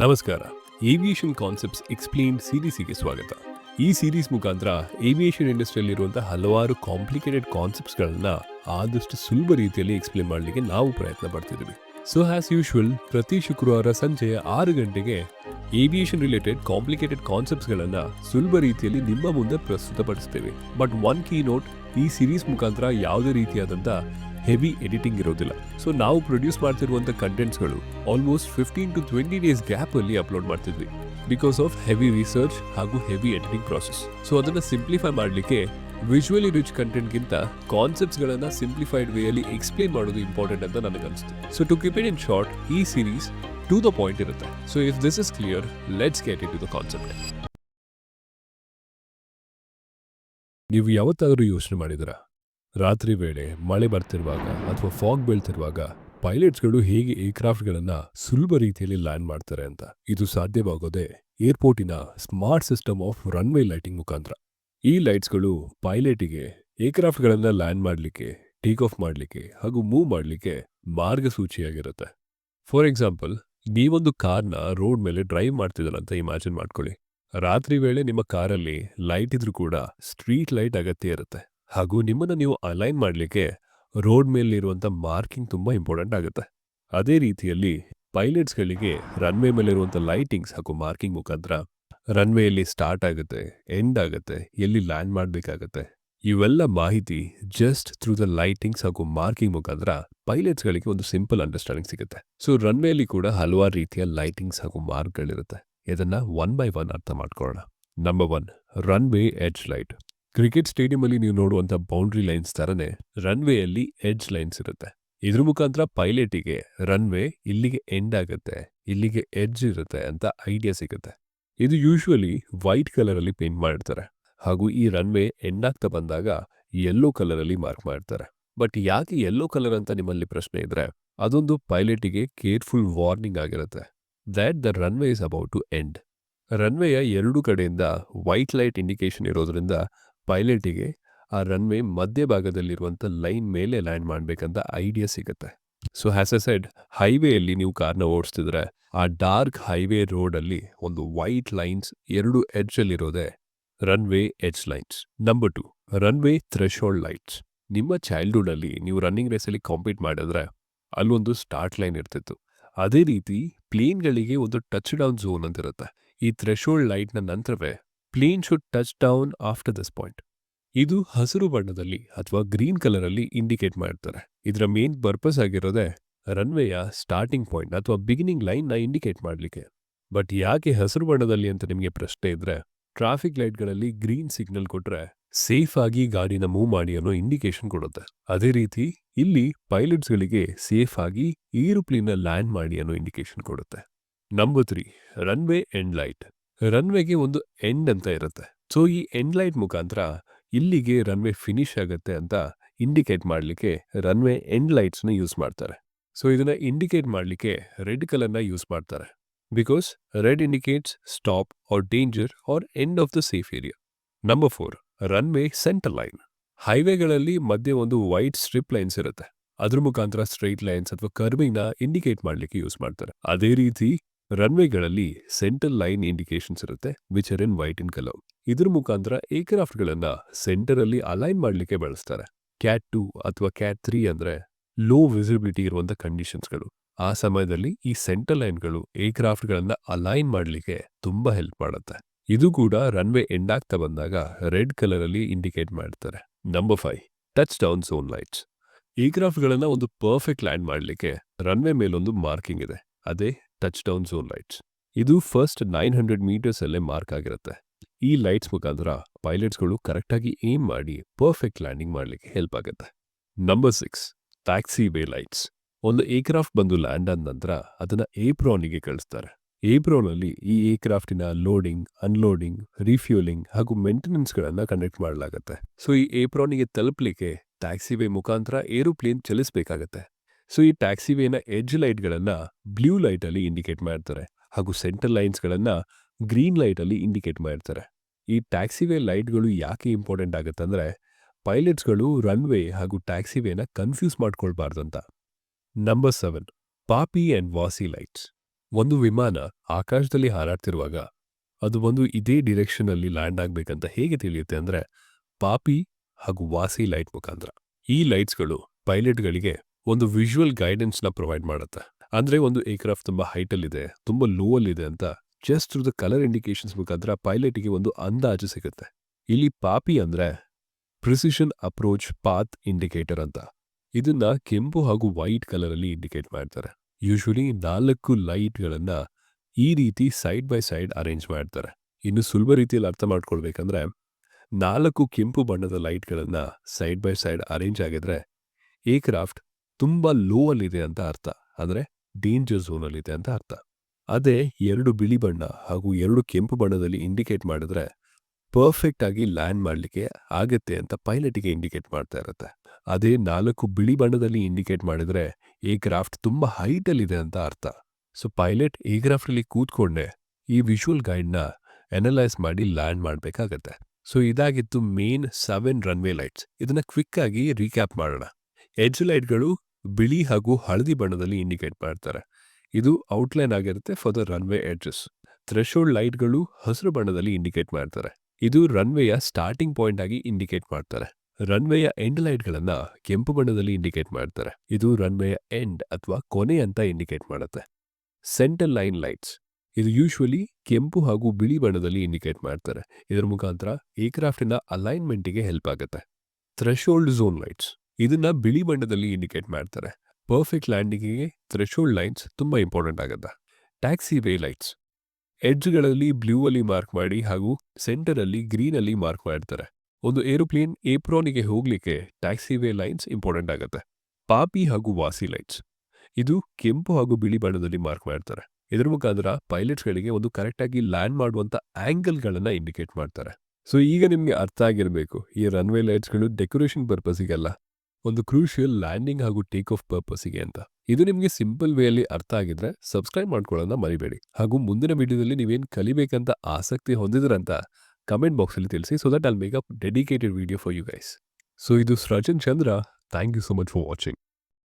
ನಮಸ್ಕಾರ. Aviation concepts explain ಸೀರೀಸಿಗೆ ಸ್ವಾಗತ. ಈ ಸೀರೀಸ್ ಮುಖಾಂತರ ಏವಿಯೇಷನ್ ಇಂಡಸ್ಟ್ರಿಯಲ್ಲಿರುವಂತಹ ಹಲವಾರು ಕಾಂಪ್ಲಿಕೇಟೆಡ್ ಕಾನ್ಸೆಪ್ಟ್ಸ್ಗಳನ್ನ ಆದಷ್ಟು ಸುಲಭ ರೀತಿಯಲ್ಲಿ ಎಕ್ಸ್ಪ್ಲೇನ್ ಮಾಡಲಿಕ್ಕೆ ನಾವು ಪ್ರಯತ್ನ ಪಡ್ತಿದ್ದೀವಿ. ಸೊ ಹ್ಯಾಸ್ ಯೂಶುವಲ್ ಪ್ರತಿ ಶುಕ್ರವಾರ ಸಂಜೆ ಆರು ಗಂಟೆಗೆ ಏವಿಯೇಷನ್ ರಿಲೇಟೆಡ್ ಕಾಂಪ್ಲಿಕೇಟೆಡ್ ಕಾನ್ಸೆಪ್ಟ್ಸ್ಗಳನ್ನ ಸುಲಭ ರೀತಿಯಲ್ಲಿ ನಿಮ್ಮ ಮುಂದೆ ಪ್ರಸ್ತುತಪಡಿಸ್ತೇವೆ. ಬಟ್ ಒನ್ ಕೀ ನೋಟ್ ಈ ಸೀರೀಸ್ ಮುಖಾಂತರ ಯಾವುದೇ ರೀತಿಯಾದಂಥ ಹೆವಿ ಎಡಿಟಿಂಗ್ ಇರೋದಿಲ್ಲ. ಸೊ ನಾವು ಪ್ರೊಡ್ಯೂಸ್ ಮಾಡ್ತಿರುವಂಥ ಕಂಟೆಂಟ್ಸ್ಗಳು almost fifteen to twenty days ಗ್ಯಾಪಲ್ಲಿ ಅಪ್ಲೋಡ್ ಮಾಡ್ತಿದ್ವಿ. ಬಿಕಾಸ್ ಆಫ್ ಹೆವಿ ರಿಸರ್ಚ್ ಹಾಗೂ ಹೆವಿ ಎಡಿಟಿಂಗ್ ಪ್ರಾಸೆಸ್ ಸೊ ಅದನ್ನು ಸಿಂಪ್ಲಿಫೈ ಮಾಡಲಿಕ್ಕೆ ವಿಜುವಲಿ ರಿಚ್ ಕಂಟೆಂಟ್ಗಿಂತ ಕಾನ್ಸೆಪ್ಟ್ಸ್ಗಳನ್ನು ಸಿಂಪ್ಲಿಫೈಡ್ ವೇಯಲ್ಲಿ ಎಕ್ಸ್ಪ್ಲೇನ್ ಮಾಡೋದು ಇಂಪಾರ್ಟೆಂಟ್ ಅಂತ ನನಗೆ ಅನಿಸ್ತು. So to keep it in short ಈ ಸೀರೀಸ್ ಟು ದ ಪಾಯಿಂಟ್ ಇರುತ್ತೆ. So if this is clear let's get it to the concept ನೀವು ಯಾವತ್ತಾದರೂ ಯೋಚನೆ ಮಾಡಿದಿರಾ ರಾತ್ರಿ ವೇಳೆ ಮಳೆ ಬರ್ತಿರುವಾಗ ಅಥವಾ ಫಾಗ್ ಬೀಳ್ತಿರುವಾಗ ಪೈಲಟ್ಸ್ಗಳು ಹೇಗೆ ಏರ್ಕ್ರಾಫ್ಟ್ಗಳನ್ನು ಸುಲಭ ರೀತಿಯಲ್ಲಿ ಲ್ಯಾಂಡ್ ಮಾಡ್ತಾರೆ ಅಂತ ಇದು ಸಾಧ್ಯವಾಗೋದೇ ಏರ್ಪೋರ್ಟಿನ smart system of runway lighting ಮುಖಾಂತರ. ಈ ಲೈಟ್ಸ್ಗಳು ಪೈಲಟ್ಗೆ ಏರ್ಕ್ರಾಫ್ಟ್ಗಳನ್ನು ಲ್ಯಾಂಡ್ ಮಾಡಲಿಕ್ಕೆ ಟೇಕ್ ಆಫ್ ಮಾಡಲಿಕ್ಕೆ ಹಾಗೂ ಮೂವ್ ಮಾಡಲಿಕ್ಕೆ ಮಾರ್ಗಸೂಚಿಯಾಗಿರುತ್ತೆ. ಫಾರ್ ಎಕ್ಸಾಂಪಲ್ ನೀವೊಂದು ಕಾರ್ನ ರೋಡ್ ಮೇಲೆ ಡ್ರೈವ್ ಮಾಡ್ತಿದ್ದೀರ ಅಂತ ಇಮ್ಯಾಜಿನ್ ಮಾಡ್ಕೊಳ್ಳಿ. ರಾತ್ರಿ ವೇಳೆ ನಿಮ್ಮ ಕಾರಲ್ಲಿ ಲೈಟ್ ಇದ್ರೂ ಕೂಡ ಸ್ಟ್ರೀಟ್ ಲೈಟ್ ಅಗತ್ಯ ಇರುತ್ತೆ. ಹಾಗೂ ನಿಮ್ಮನ್ನ ನೀವು ಅಲೈನ್ ಮಾಡಲಿಕ್ಕೆ ರೋಡ್ ಮೇಲಿರುವಂಥ ಮಾರ್ಕಿಂಗ್ ತುಂಬ ಇಂಪಾರ್ಟೆಂಟ್ ಆಗುತ್ತೆ. ಅದೇ ರೀತಿಯಲ್ಲಿ ಪೈಲಟ್ಸ್ಗಳಿಗೆ ರನ್ವೇ ಮೇಲಿರುವಂಥ ಲೈಟಿಂಗ್ಸ್ ಹಾಗೂ ಮಾರ್ಕಿಂಗ್ ಮುಖಾಂತರ ರನ್ವೇಯಲ್ಲಿ ಸ್ಟಾರ್ಟ್ ಆಗುತ್ತೆ, ಎಂಡ್ ಆಗುತ್ತೆ, ಎಲ್ಲಿ ಲ್ಯಾಂಡ್ ಮಾಡಬೇಕಾಗತ್ತೆ, ಇವೆಲ್ಲ ಮಾಹಿತಿ ಜಸ್ಟ್ ಥ್ರೂ ದ ಲೈಟಿಂಗ್ಸ್ ಹಾಗೂ ಮಾರ್ಕಿಂಗ್ ಮುಖಾಂತರ ಪೈಲಟ್ಸ್ಗಳಿಗೆ ಒಂದು ಸಿಂಪಲ್ ಅಂಡರ್ಸ್ಟ್ಯಾಂಡಿಂಗ್ ಸಿಗುತ್ತೆ. ಸೊ ರನ್ವೇಲಿ ಕೂಡ ಹಲವಾರು ರೀತಿಯ ಲೈಟಿಂಗ್ಸ್ ಹಾಗೂ ಮಾರ್ಕ್ಗಳಿರುತ್ತೆ. ಇದನ್ನ ಒನ್ ಬೈ ಒನ್ ಅರ್ಥ ಮಾಡ್ಕೊಳ್ಳೋಣ. Number one, runway edge light. Cricket stadium ಅಲ್ಲಿ ನೀವು ನೋಡುವಂತ ಬೌಂಡ್ರಿ ಲೈನ್ಸ್ ತರನೇ ರನ್ವೇಯಲ್ಲಿ ಎಡ್ಜ್ ಲೈನ್ಸ್ ಇರುತ್ತೆ. ಇದ್ರ ಮುಖಾಂತರ ಪೈಲಟಿಗೆ ರನ್ವೇ ಇಲ್ಲಿಗೆ ಎಂಡ್ ಆಗುತ್ತೆ, ಇಲ್ಲಿಗೆ ಎಡ್ಜ್ ಇರುತ್ತೆ ಅಂತ ಐಡಿಯಾ ಸಿಗುತ್ತೆ. ಇದು ಯೂಶುವಲಿ ವೈಟ್ ಕಲರ್ ಅಲ್ಲಿ ಪೇಂಟ್ ಮಾಡಿರ್ತಾರೆ. ಹಾಗೂ ಈ ರನ್ವೇ ಎಂಡ್ ಆಗ್ತಾ ಬಂದಾಗ ಯೆಲ್ಲೋ ಕಲರ್ ಅಲ್ಲಿ ಮಾರ್ಕ್ ಮಾಡ್ತಾರೆ ಬಟ್ ಯಾಕೆ ಯೆಲ್ಲೋ ಕಲರ್ ಅಂತ ನಿಮ್ಮಲ್ಲಿ ಪ್ರಶ್ನೆ ಇದ್ರೆ, ಅದೊಂದು ಪೈಲಟಿಗೆ ಕೇರ್ಫುಲ್ ವಾರ್ನಿಂಗ್ ಆಗಿರುತ್ತೆ. That the runway is about to end ರನ್ವೇಯ ಎರಡು ಕಡೆಯಿಂದ ವೈಟ್ ಲೈಟ್ ಇಂಡಿಕೇಶನ್ ಇರೋದ್ರಿಂದ ಪೈಲಟಿಗೆ ಆ ರನ್ವೇ ಮಧ್ಯಭಾಗದಲ್ಲಿರುವಂಥ ಲೈನ್ ಮೇಲೆ ಲ್ಯಾಂಡ್ ಮಾಡಬೇಕಂತ ಐಡಿಯಾ ಸಿಗುತ್ತೆ. ಸೊ ಹ್ಯಾಸ್ ಎ ಸೆಡ್ ಹೈವೇಯಲ್ಲಿ ನೀವು ಕಾರ್ನ ಓಡಿಸ್ತಿದ್ರೆ ಆ ಡಾರ್ಕ್ ಹೈವೇ ರೋಡಲ್ಲಿ ಒಂದು ವೈಟ್ ಲೈನ್ಸ್ ಎರಡು ಎಡ್ಜಲ್ಲಿರೋದೇ runway edge lines number two runway threshold lights ನಿಮ್ಮ ಚೈಲ್ಡ್ಹುಡಲ್ಲಿ ನೀವು ರನ್ನಿಂಗ್ ರೇಸಲ್ಲಿ ಕಾಂಪೀಟ್ ಮಾಡಿದ್ರೆ ಅಲ್ಲೊಂದು ಸ್ಟಾರ್ಟ್ ಲೈನ್ ಇರ್ತಿತ್ತು. ಅದೇ ರೀತಿ ಪ್ಲೇನ್ಗಳಿಗೆ ಒಂದು ಟಚ್ ಡೌನ್ ಝೋನ್ ಅಂತ ಇರುತ್ತೆ ಈ ಥ್ರೆಶೋಲ್ಡ್ ಲೈಟ್ನ ನಂತರವೇ plane should touch down after this point. ಇದು ಹಸಿರು ಬಣ್ಣದಲ್ಲಿ ಅಥವಾ ಗ್ರೀನ್ ಕಲರ್ ಅಲ್ಲಿ ಇಂಡಿಕೇಟ್ ಮಾಡ್ತಾರೆ. ಇದರ ಮೇನ್ ಪರ್ಪಸ್ ಆಗಿರೋದೇ ರನ್ವೇಯ ಸ್ಟಾರ್ಟಿಂಗ್ ಪಾಯಿಂಟ್ ಅಥವಾ ಬಿಗಿನಿಂಗ್ ಲೈನ್ನ ಇಂಡಿಕೇಟ್ ಮಾಡಲಿಕ್ಕೆ. ಬಟ್ ಯಾಕೆ ಹಸಿರು ಬಣ್ಣದಲ್ಲಿ ಅಂತ ನಿಮಗೆ ಪ್ರಶ್ನೆ ಇದ್ರೆ, ಟ್ರಾಫಿಕ್ ಲೈಟ್ಗಳಲ್ಲಿ ಗ್ರೀನ್ ಸಿಗ್ನಲ್ ಕೊಟ್ರೆ ಸೇಫ್ ಆಗಿ ಗಾಡಿನ ಮೂವ್ ಮಾಡಿ ಅನ್ನೋ ಇಂಡಿಕೇಶನ್ ಕೊಡುತ್ತೆ. ಅದೇ ರೀತಿ ಇಲ್ಲಿ ಪೈಲಟ್ಸ್ಗಳಿಗೆ ಸೇಫ್ ಆಗಿ ಏರೋಪ್ಲೇನ್ ಲ್ಯಾಂಡ್ ಮಾಡಿ ಅನ್ನೋ ಇಂಡಿಕೇಶನ್ ಕೊಡುತ್ತೆ. Number three, runway end light. ರನ್ವೇಗೆ ಒಂದು ಎಂಡ್ ಅಂತ ಇರುತ್ತೆ. ಸೊ ಈ ಎಂಡ್ ಲೈಟ್ ಮುಖಾಂತರ ಇಲ್ಲಿಗೆ ರನ್ವೇ ಫಿನಿಶ್ ಆಗುತ್ತೆ ಅಂತ ಇಂಡಿಕೇಟ್ ಮಾಡಲಿಕ್ಕೆ ರನ್ವೇ ಎಂಡ್ ಲೈಟ್ಸ್ನ ಯೂಸ್ ಮಾಡ್ತಾರೆ. ಸೊ ಇದನ್ನ ಇಂಡಿಕೇಟ್ ಮಾಡಲಿಕ್ಕೆ ರೆಡ್ ಕಲರ್ನ ಯೂಸ್ ಮಾಡ್ತಾರೆ. Because red indicates stop or danger or end of the safe area number four runway centre line ಹೈವೇಗಳಲ್ಲಿ ಮಧ್ಯೆ ಒಂದು ವೈಟ್ ಸ್ಟ್ರಿಪ್ ಲೈನ್ಸ್ ಇರುತ್ತೆ. ಅದ್ರ ಮುಖಾಂತರ ಸ್ಟ್ರೈಟ್ ಲೈನ್ಸ್ ಅಥವಾ ಕರ್ವಿಂಗ್ನ ಇಂಡಿಕೇಟ್ ಮಾಡಲಿಕ್ಕೆ ಯೂಸ್ ಮಾಡ್ತಾರೆ. ಅದೇ ರೀತಿ ರನ್ವೇಗಳಲ್ಲಿ ಸೆಂಟರ್ ಲೈನ್ ಇಂಡಿಕೇಶನ್ಸ್ ಇರುತ್ತೆ which are in white in colour ಇದ್ರ ಮುಖಾಂತರ ಏರ್ಕ್ರಾಫ್ಟ್ಗಳನ್ನ ಸೆಂಟರ್ ಅಲ್ಲಿ ಅಲೈನ್ ಮಾಡಲಿಕ್ಕೆ ಬಳಸ್ತಾರೆ. ಕ್ಯಾಟ್ ಟೂ ಅಥವಾ ಕ್ಯಾಟ್ ತ್ರೀ ಅಂದ್ರೆ ಲೋ ವಿಸಿಬಿಲಿಟಿ ಇರುವಂತ ಕಂಡೀಷನ್ಸ್ಗಳು ಆ ಸಮಯದಲ್ಲಿ ಈ ಸೆಂಟರ್ ಲೈನ್ಗಳು ಏರ್ಕ್ರಾಫ್ಟ್ಗಳನ್ನ ಅಲೈನ್ ಮಾಡಲಿಕ್ಕೆ ತುಂಬಾ ಹೆಲ್ಪ್ ಮಾಡುತ್ತೆ. ಇದು ಕೂಡ ರನ್ವೇ ಎಂಡ್ ಆಗ್ತಾ ಬಂದಾಗ ರೆಡ್ ಕಲರ್ ಅಲ್ಲಿ ಇಂಡಿಕೇಟ್ ಮಾಡ್ತಾರೆ. Number five touch down zone lights ಏರ್ಕ್ರಾಫ್ಟ್ಗಳನ್ನ ಒಂದು ಪರ್ಫೆಕ್ಟ್ ಲ್ಯಾಂಡ್ ಮಾಡಲಿಕ್ಕೆ ರನ್ವೇ ಮೇಲೊಂದು ಮಾರ್ಕಿಂಗ್ ಇದೆ. ಅದೇ ಟಚ್ ಡೌನ್ ಝೋನ್ ಲೈಟ್ಸ್ ಇದು ಫಸ್ಟ್ ನೈನ್ ಹಂಡ್ರೆಡ್ ಮೀಟರ್ಸ್ ಅಲ್ಲೇ ಮಾರ್ಕ್ ಆಗಿರುತ್ತೆ. ಈ ಲೈಟ್ಸ್ ಮುಖಾಂತರ ಪೈಲಟ್ಸ್ಗಳು ಕರೆಕ್ಟಾಗಿ ಏಮ್ ಮಾಡಿ ಪರ್ಫೆಕ್ಟ್ ಲ್ಯಾಂಡಿಂಗ್ ಮಾಡಲಿಕ್ಕೆ ಹೆಲ್ಪ್ ಆಗುತ್ತೆ. Number six taxiway lights ಒಂದು ಏರ್ಕ್ರಾಫ್ಟ್ ಬಂದು ಲ್ಯಾಂಡ್ ಆದ ನಂತರ ಅದನ್ನ ಏಪ್ರಾನಿಗೆ ಕಳಿಸ್ತಾರೆ. ಏಪ್ರೋನಲ್ಲಿ ಈ ಏರ್ಕ್ರಾಫ್ಟಿನ ಲೋಡಿಂಗ್ ಅನ್ಲೋಡಿಂಗ್ ರಿಫ್ಯೂಲಿಂಗ್ ಹಾಗೂ ಮೇಂಟೆನೆನ್ಸ್ಗಳನ್ನು ಕಂಡಕ್ಟ್ ಮಾಡಲಾಗುತ್ತೆ. ಸೊ ಈ ಏಪ್ರಾನಿಗೆ ತಲುಪಲಿಕ್ಕೆ ಟ್ಯಾಕ್ಸಿವೇ ಮುಖಾಂತರ ಏರೋಪ್ಲೇನ್ ಚಲಿಸಬೇಕಾಗತ್ತೆ. ಸೊ, ಈ ಟ್ಯಾಕ್ಸಿವೇನ ಎಡ್ಜ್ ಲೈಟ್ಗಳನ್ನ ಬ್ಲೂ ಲೈಟ್ ಅಲ್ಲಿ ಇಂಡಿಕೇಟ್ ಮಾಡ್ತಾರೆ ಹಾಗೂ ಸೆಂಟರ್ ಲೈನ್ಸ್ಗಳನ್ನು ಗ್ರೀನ್ ಲೈಟ್ ಅಲ್ಲಿ ಇಂಡಿಕೇಟ್ ಮಾಡ್ತಾರೆ. ಈ ಟ್ಯಾಕ್ಸಿವೇ ಲೈಟ್ಗಳು ಯಾಕೆ ಇಂಪಾರ್ಟೆಂಟ್ ಆಗುತ್ತಂದ್ರೆ, ಪೈಲಟ್ಸ್ಗಳು ರನ್ವೇ ಹಾಗೂ ಟ್ಯಾಕ್ಸಿವೇನ confuse ಮಾಡ್ಕೊಳ್ಬಾರ್ದಂತ. Number seven, PAPI and VASI lights. ಒಂದು ವಿಮಾನ ಆಕಾಶದಲ್ಲಿ ಹಾರಾಡ್ತಿರುವಾಗ ಅದು ಒಂದು ಇದೇ ಡಿರೆಕ್ಷನಲ್ಲಿ ಲ್ಯಾಂಡ್ ಆಗ್ಬೇಕಂತ ಹೇಗೆ ತಿಳಿಯುತ್ತೆ ಅಂದ್ರೆ, ಪಾಪಿ ಹಾಗೂ ವಾಸಿ ಲೈಟ್ ಮುಖಾಂತರ. ಈ ಲೈಟ್ಸ್ಗಳು ಪೈಲಟ್ಗಳಿಗೆ ಒಂದು ವಿಜುವಲ್ನ ಪ್ರೊವೈಡ್ ಮಾಡುತ್ತೆ. ಅಂದ್ರೆ ಒಂದು ಏರ್ಕ್ರಾಫ್ಟ್ ತುಂಬಾ ಹೈಟ್ ಅಲ್ಲಿದೆ, ತುಂಬಾ ಅಲ್ಲಿದೆ ಅಂತ just through the colour indications ಮುಖಾಂತರ ಪೈಲಟ್ಗೆ ಒಂದು ಅಂದಾಜು ಸಿಗುತ್ತೆ. ಇಲ್ಲಿ ಪಾಪಿ ಅಂದ್ರೆ ಪ್ರಿಸಿಷನ್ ಅಪ್ರೋಚ್ ಪಾತ್ ಇಂಡಿಕೇಟರ್ ಅಂತ. ಇದನ್ನ ಕೆಂಪು ಹಾಗೂ ವೈಟ್ ಕಲರ್ ಅಲ್ಲಿ ಇಂಡಿಕೇಟ್ ಮಾಡ್ತಾರೆ. ಯೂಶುವಲಿ ನಾಲ್ಕು ಲೈಟ್ಗಳನ್ನು ಈ ರೀತಿ ಸೈಡ್ ಬೈ ಸೈಡ್ ಅರೇಂಜ್ ಮಾಡ್ತಾರೆ. ಇನ್ನು ಸುಲಭ ರೀತಿಯಲ್ಲಿ ಅರ್ಥ ಮಾಡ್ಕೊಳ್ಬೇಕಂದ್ರೆ ನಾಲ್ಕು ಕೆಂಪು ಬಣ್ಣದ ಲೈಟ್ಗಳನ್ನು ಸೈಡ್ ಬೈ ಸೈಡ್ ಅರೇಂಜ್ ಆಗಿದ್ರೆ ಏರ್ಕ್ರಾಫ್ಟ್ ತುಂಬಾ ಲೋ ಅಲ್ಲಿದೆ ಅಂತ ಅರ್ಥ. ಅಂದ್ರೆ ಡೇಂಜರ್ ಝೋನಲ್ಲಿದೆ ಅಂತ ಅರ್ಥ. ಅದೇ ಎರಡು ಬಿಳಿ ಬಣ್ಣ ಹಾಗೂ ಎರಡು ಕೆಂಪು ಬಣ್ಣದಲ್ಲಿ ಇಂಡಿಕೇಟ್ ಮಾಡಿದ್ರೆ ಪರ್ಫೆಕ್ಟ್ ಆಗಿ ಲ್ಯಾಂಡ್ ಮಾಡಲಿಕ್ಕೆ ಆಗತ್ತೆ ಅಂತ ಪೈಲಟ್ಗೆ ಇಂಡಿಕೇಟ್ ಮಾಡ್ತಾ ಇರುತ್ತೆ. ಅದೇ ನಾಲ್ಕು ಬಿಳಿ ಬಣ್ಣದಲ್ಲಿ ಇಂಡಿಕೇಟ್ ಮಾಡಿದ್ರೆ ಏರ್ಕ್ರಾಫ್ಟ್ ತುಂಬಾ ಹೈಟ್ ಅಲ್ಲಿದೆ ಅಂತ ಅರ್ಥ. ಸೊ ಪೈಲಟ್ ಏರ್ಕ್ರಾಫ್ಟ್ ಅಲ್ಲಿ ಕೂತ್ಕೊಂಡೆ ಈ ಗೈಡ್ ಗೈಡ್ನ ಅನಲೈಸ್ ಮಾಡಿ ಲ್ಯಾಂಡ್ ಮಾಡಬೇಕಾಗತ್ತೆ. ಸೊ ಇದಾಗಿತ್ತು ಮೇನ್ ಸೆವೆನ್ ರನ್ವೇ ಲೈಟ್ಸ್ ಇದನ್ನ ಕ್ವಿಕ್ ಆಗಿ ರೀಕ್ಯಾಪ್ ಮಾಡೋಣ. ಎಡ್ಜ್ ಲೈಟ್ಗಳು ಬಿಳಿ ಹಾಗೂ ಹಳದಿ ಬಣ್ಣದಲ್ಲಿ ಇಂಡಿಕೇಟ್ ಮಾಡ್ತಾರೆ. ಇದು ಔಟ್ಲೈನ್ ಆಗಿರುತ್ತೆ for the runway edges. Threshold ಲೈಟ್ಗಳು ಹಸಿರು ಬಣ್ಣದಲ್ಲಿ ಇಂಡಿಕೇಟ್ ಮಾಡ್ತಾರೆ. ಇದು ರನ್ವೇಯ ಸ್ಟಾರ್ಟಿಂಗ್ ಪಾಯಿಂಟ್ ಆಗಿ ಇಂಡಿಕೇಟ್ ಮಾಡ್ತಾರೆ. ರನ್ವೇಯ ಎಂಡ್ ಲೈಟ್ಗಳನ್ನ ಕೆಂಪು ಬಣ್ಣದಲ್ಲಿ ಇಂಡಿಕೇಟ್ ಮಾಡ್ತಾರೆ. ಇದು ರನ್ವೇಯ ಎಂಡ್ ಅಥವಾ ಕೊನೆ ಅಂತ ಇಂಡಿಕೇಟ್ ಮಾಡುತ್ತೆ. Centre line lights. ಇದು ಯೂಶುವಲಿ ಕೆಂಪು ಹಾಗೂ ಬಿಳಿ ಬಣ್ಣದಲ್ಲಿ ಇಂಡಿಕೇಟ್ ಮಾಡ್ತಾರೆ. ಇದರ ಮುಖಾಂತರ ಏರ್ಕ್ರಾಫ್ಟಿನ ಅಲೈನ್ಮೆಂಟಿಗೆ ಹೆಲ್ಪ್ ಆಗುತ್ತೆ. Threshold zone lights. ಇದನ್ನ ಬಿಳಿ ಬಣ್ಣದಲ್ಲಿ ಇಂಡಿಕೇಟ್ ಮಾಡ್ತಾರೆ. ಪರ್ಫೆಕ್ಟ್ ಲ್ಯಾಂಡಿಂಗಿಗೆ ಥ್ರೆಶೋಲ್ಡ್ ಲೈನ್ಸ್ ತುಂಬಾ ಇಂಪಾರ್ಟೆಂಟ್ ಆಗುತ್ತೆ. ಟ್ಯಾಕ್ಸಿ ವೇ ಲೈಟ್ಸ್ ಎಡ್ಜ್ಗಳಲ್ಲಿ ಬ್ಲೂ ಅಲ್ಲಿ ಮಾರ್ಕ್ ಮಾಡಿ ಹಾಗೂ ಸೆಂಟರ್ ಅಲ್ಲಿ ಗ್ರೀನ್ ಅಲ್ಲಿ ಮಾರ್ಕ್ ಮಾಡ್ತಾರೆ. ಒಂದು ಏರೋಪ್ಲೇನ್ ಏಪ್ರೋನಿಗೆ ಹೋಗ್ಲಿಕ್ಕೆ ಟ್ಯಾಕ್ಸಿ ವೇ ಲೈನ್ಸ್ ಇಂಪಾರ್ಟೆಂಟ್ ಆಗುತ್ತೆ. ಪಾಪಿ ಹಾಗೂ ವಾಸಿ ಲೈಟ್ಸ್ ಇದು ಕೆಂಪು ಹಾಗೂ ಬಿಳಿ ಬಣ್ಣದಲ್ಲಿ ಮಾರ್ಕ್ ಮಾಡ್ತಾರೆ. ಇದರ ಮುಖಾಂತರ ಪೈಲಟ್ಸ್ಗಳಿಗೆ ಒಂದು ಕರೆಕ್ಟಾಗಿ ಲ್ಯಾಂಡ್ ಮಾಡುವಂತ ಆಂಗಲ್ಗಳನ್ನ ಇಂಡಿಕೇಟ್ ಮಾಡ್ತಾರೆ. ಸೊ ಈಗ ನಿಮಗೆ ಅರ್ಥ ಆಗಿರಬೇಕು, ಈ ರನ್ವೇ ಲೈಟ್ಸ್ಗಳು ಡೆಕೋರೇಷನ್ ಪರ್ಪಸ್ಸಿಗಲ್ಲ ಒಂದು ಕ್ರೂಷಿಯಲ್ ಲ್ಯಾಂಡಿಂಗ್ ಹಾಗೂ ಟೇಕ್ ಆಫ್ ಪರ್ಪಸ್ಗೆ ಅಂತ. ಇದು ನಿಮಗೆ ಸಿಂಪಲ್ ವೇಯಲ್ಲಿ ಅರ್ಥ ಆಗಿದ್ರೆ ಸಬ್ಸ್ಕ್ರೈಬ್ ಮಾಡ್ಕೊಳ್ಳೋದನ್ನ ಮರಿಬೇಡಿ. ಹಾಗೂ ಮುಂದಿನ ವಿಡಿಯೋದಲ್ಲಿ ನೀವೇನು ಕಲಿಬೇಕಂತ ಆಸಕ್ತಿ ಹೊಂದಿದ್ರಂತ ಕಮೆಂಟ್ ಬಾಕ್ಸಲ್ಲಿ ತಿಳಿಸಿ so that I'll make up dedicated video for you guys so ಇದು Srujan Chandra thank you so much for watching